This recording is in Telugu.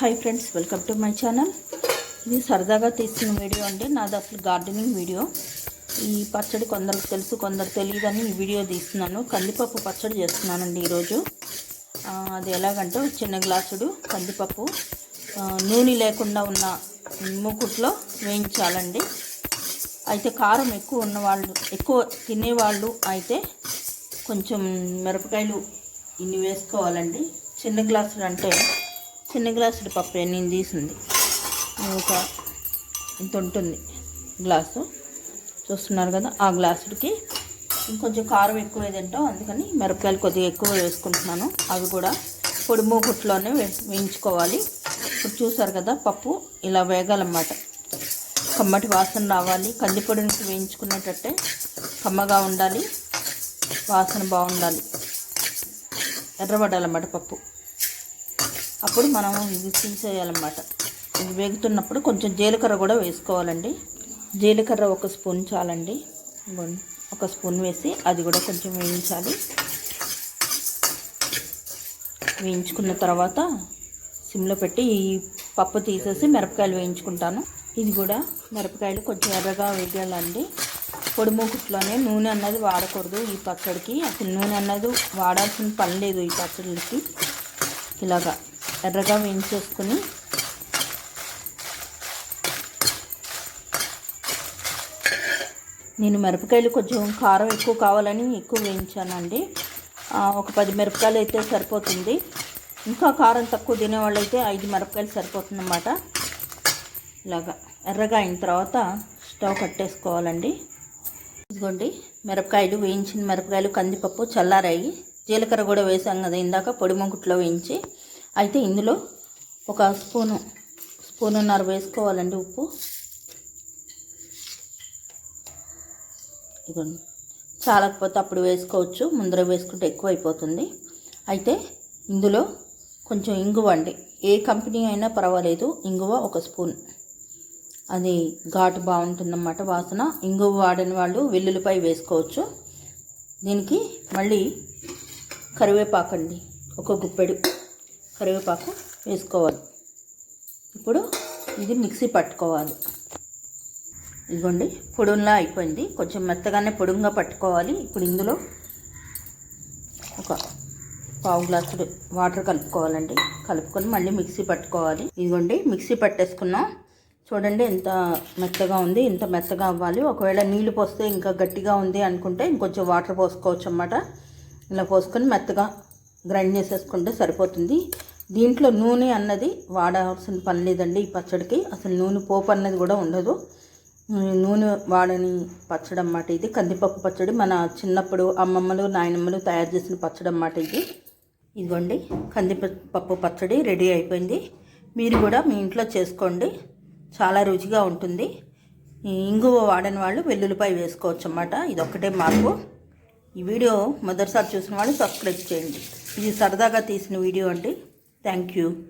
Hi friends welcome to my channel. ఇది సరదాగా తీసిన వీడియో అండి. నాది అసలు గార్డెనింగ్ వీడియో. ఈ పచ్చడి కొందరికి తెలుసు కొందరు తెలియదని ఈ వీడియో తీస్తున్నాను. కందిపప్పు పచ్చడి చేస్తున్నానండి ఈరోజు. అది ఎలాగంటే చిన్న గ్లాసుడు కందిపప్పు. నూనె లేకుండా ఉన్న మూకుట్లో వేయించాలండి. అయితే కారం ఎక్కువ ఉన్నవాళ్ళు ఎక్కువ తినేవాళ్ళు అయితే కొంచెం మిరపకాయలు ఇన్ని వేసుకోవాలండి. చిన్న గ్లాసులు అంటే చిన్న గ్లాసుడు పప్పు నేను తీసింది. ఒక ఇంత ఉంటుంది గ్లాసు. చూస్తున్నారు కదా ఆ గ్లాసుడికి ఇంకొంచెం కారం ఎక్కువ ఏదంటో అందుకని మిరపకాయలు కొద్దిగా ఎక్కువ వేసుకుంటున్నాను. అవి కూడా పొడి మూకుట్లోనే వేయించుకోవాలి. ఇప్పుడు చూసారు కదా పప్పు ఇలా వేగాలన్నమాట. కమ్మటి వాసన రావాలి. కందిపొడి నుంచి వేయించుకునేటట్టే కమ్మగా ఉండాలి. వాసన బాగుండాలి. ఎర్రబడాలన్నమాట పప్పు. అప్పుడు మనం ఇది తీసేయాలన్నమాట. ఇది వేగుతున్నప్పుడు కొంచెం జీలకర్ర కూడా వేసుకోవాలండి. జీలకర్ర ఒక స్పూన్ చాలండి. ఒక స్పూన్ వేసి అది కూడా కొంచెం వేయించాలి. వేయించుకున్న తర్వాత సిమ్లో పెట్టి ఈ పప్పు తీసేసి మిరపకాయలు వేయించుకుంటాను. ఇది కూడా మిరపకాయలు కొంచెం ఎర్రగా వేయాలండి పొడి మూకుట్లోనే నూనె అన్నది వాడకూడదు ఈ పచ్చడికి. అసలు నూనె అన్నది వాడాల్సిన పని లేదు ఈ పచ్చడికి ఇలాగా. ఎర్రగా వేయించేసుకుని నేను మిరపకాయలు కొంచెం కారం ఎక్కువ కావాలని ఎక్కువ వేయించానండి. ఒక పది మిరపకాయలు అయితే సరిపోతుంది. ఇంకా కారం తక్కువ తినేవాళ్ళైతే ఐదు మిరపకాయలు సరిపోతుందన్నమాట. ఇలాగా ఎర్రగా అయిన తర్వాత స్టవ్ కట్టేసుకోవాలండి. ఇదిగోండి మిరపకాయలు వేయించిన మిరపకాయలు కందిపప్పు చల్లారాయి. జీలకర్ర కూడా వేసాం కదా ఇందాక పొడి మొంకుట్లో వేయించి. అయితే ఇందులో ఒక స్పూను స్పూనున్నర వేసుకోవాలండి ఉప్పు. ఇదిగోండి. చాలకపోతే అప్పుడు వేసుకోవచ్చు ముందర వేసుకుంటే ఎక్కువ అయిపోతుంది అయితే ఇందులో కొంచెం ఇంగువ అండి. ఏ కంపెనీ అయినా పర్వాలేదు ఇంగువ ఒక స్పూన్. అది ఘాటు బాగుంటుందన్నమాట వాసన. ఇంగువ వాడని వాళ్ళు వెల్లుల్లిపాయ వేసుకోవచ్చు. దీనికి మళ్ళీ కరివేపాకు అండి ఒక గుప్పెడు. కరివేపాకు వేసుకోవాలి. ఇప్పుడు ఇది మిక్సీ పట్టుకోవాలి. ఇదిగోండి పొడుంలా అయిపోయింది. కొంచెం మెత్తగానే పొడుంగా పట్టుకోవాలి. ఇప్పుడు ఇందులో ఒక పావు గ్లాసుడు వాటర్ కలుపుకోవాలండి. కలుపుకొని మళ్ళీ మిక్సీ పట్టుకోవాలి. ఇదిగోండి మిక్సీ పట్టేసుకున్నాం. చూడండి ఎంత మెత్తగా ఉంది ఇంత మెత్తగా అవ్వాలి. ఒకవేళ నీళ్ళు పోస్తే ఇంకా గట్టిగా ఉంది అనుకుంటే ఇంకొంచెం వాటర్ పోసుకోవచ్చు అన్నమాట ఇలా పోసుకొని మెత్తగా గ్రైండ్ చేసేసుకుంటే సరిపోతుంది. దీంట్లో నూనె అన్నది వాడాల్సిన పని లేదండి ఈ పచ్చడికి. అసలు నూనె పోపు అన్నది కూడా ఉండదు. నూనె వాడని పచ్చడి అన్నమాట ఇది. కందిపప్పు పచ్చడి మన చిన్నప్పుడు అమ్మమ్మలు నాయనమ్మలు తయారు చేసిన పచ్చడి అన్నమాట ఇది. ఇదిగోండి కందిపప్పు పచ్చడి రెడీ అయిపోయింది. మీరు కూడా మీ ఇంట్లో చేసుకోండి. చాలా రుచిగా ఉంటుంది. ఇంగువ వాడని వాళ్ళు వెల్లుల్లిపాయ వేసుకోవచ్చు అన్నమాట. ఇది ఒక్కటే మార్పు. ఈ వీడియో మొదటిసారి చూసిన వాళ్ళు సబ్స్క్రైబ్ చేయండి. ఇది సరదాగా తీసిన వీడియో అండి. Thank you.